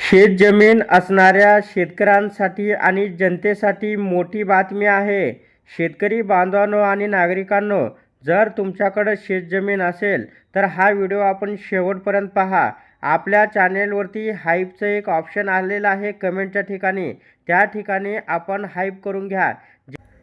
शेतजमीन असणाऱ्या शेतकऱ्यांसाठी आणि जनतेसाठी मोठी बातमी आहे. शेतकरी बांधवांनो आणि नागरिकांनो जर तुमच्याकडं शेतजमीन असेल तर हा व्हिडिओ आपण शेवटपर्यंत पहा. आपल्या चॅनेलवरती हाईपचं एक ऑप्शन आलेलं आहे कमेंटच्या ठिकाणी. त्या ठिकाणी आपण हाईप करून घ्या.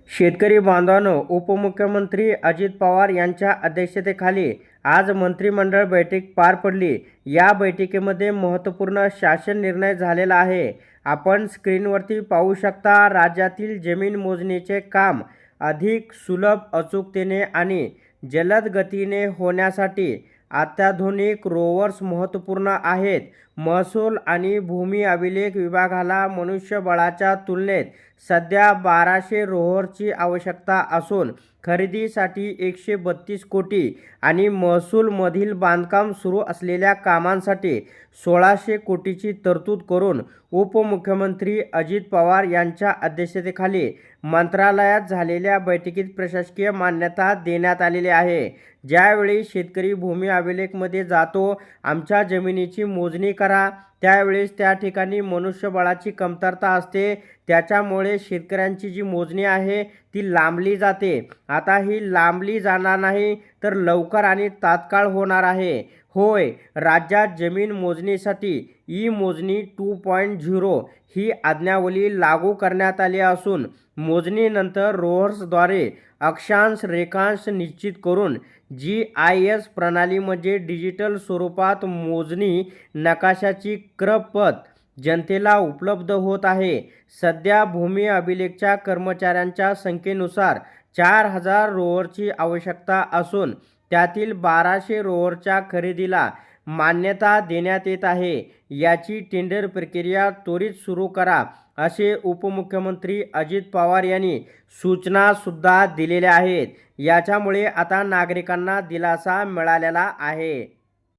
शेतकरी बांधवांनो उपमुख्यमंत्री अजित पवार यांच्या अध्यक्षतेखाली आज मंत्रिमंडळ बैठक पार पडली. या बैठकीमध्ये महत्त्वपूर्ण शासन निर्णय झालेला आहे. आपण स्क्रीनवरती पाहू शकता राज्यातील जमीन मोजणीचे काम अधिक सुलभ अचूकतेने आणि जलद गतीने होण्यासाठी अत्याधुनिक रोवर्स महत्त्वपूर्ण आहेत. महसूल आणि भूमी अभिलेख विभागाला मनुष्यबळाच्या तुलनेत सध्या बाराशे रोहरची आवश्यकता असून खरेदीसाठी एकशे बत्तीस कोटी आणि महसूलमधील बांधकाम सुरू असलेल्या कामांसाठी सोळाशे कोटीची तरतूद करून उपमुख्यमंत्री अजित पवार यांच्या अध्यक्षतेखाली मंत्रालयात झालेल्या बैठकीत प्रशासकीय मान्यता देण्यात आलेली आहे. ज्यावेळी शेतकरी भूमी अभिलेखमध्ये जातो आमच्या जमिनीची मोजणी करा त्यावेळेस त्या ठिकाणी मनुष्यबळाची कमतरता असते त्याच्यामुळे शेतकऱ्यांची जी मोजणी आहे ती लांबली जाते. आता ही लांबली जाणार नाही तर लवकर आणि तात्काळ होणार आहे. होय राज्यात जमीन मोजणीसाठी ई मोजणी टू पॉईंट झिरो ही आज्ञावली लागू करण्यात आली असून मोजणीनंतर रोहर्सद्वारे अक्षांश रेखांश निश्चित करून जी आय एस प्रणालीमध्ये म्हणजे डिजिटल स्वरूपात मोजणी नकाशाची क्रपत जनतेला उपलब्ध होत आहे. सध्या भूमी अभिलेखच्या कर्मचाऱ्यांच्या संख्येनुसार चार हजार रोवरची आवश्यकता असून त्यातील बाराशे रोवरच्या खरेदीला मान्यता देण्यात येत आहे. याची टेंडर प्रक्रिया त्वरित सुरू करा असे उपमुख्यमंत्री अजित पवार यांनी सूचनासुद्धा दिलेल्या आहेत. याच्यामुळे आता नागरिकांना दिलासा मिळालेला आहे.